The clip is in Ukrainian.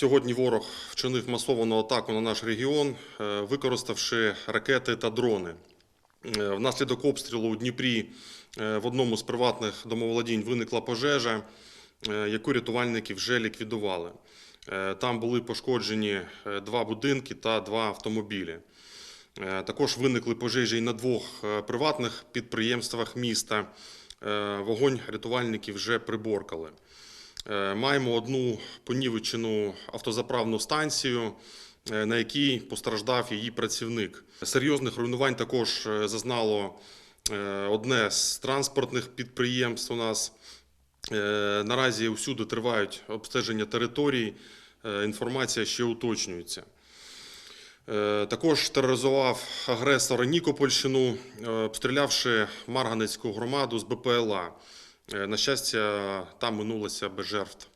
Сьогодні ворог вчинив масовану атаку на наш регіон, е, використавши ракети та дрони. Е, Внаслідок обстрілу у Дніпрі е, в одному з приватних домоволодінь виникла пожежа, яку рятувальники вже ліквідували. Там були пошкоджені два будинки та два автомобілі. Також виникли пожежі і на двох приватних підприємствах міста. Вогонь рятувальники вже приборкали. Е, Маємо одну понівечену автозаправну станцію, е, на якій постраждав її працівник. Серйозних руйнувань також е, зазнало одне з транспортних підприємств у нас. Наразі усюди тривають обстеження територій, інформація ще уточнюється. Також тероризував агресора Нікопольщину, обстрілявши Марганецьку громаду з БПЛА. Е, На щастя, там минулося без жертв.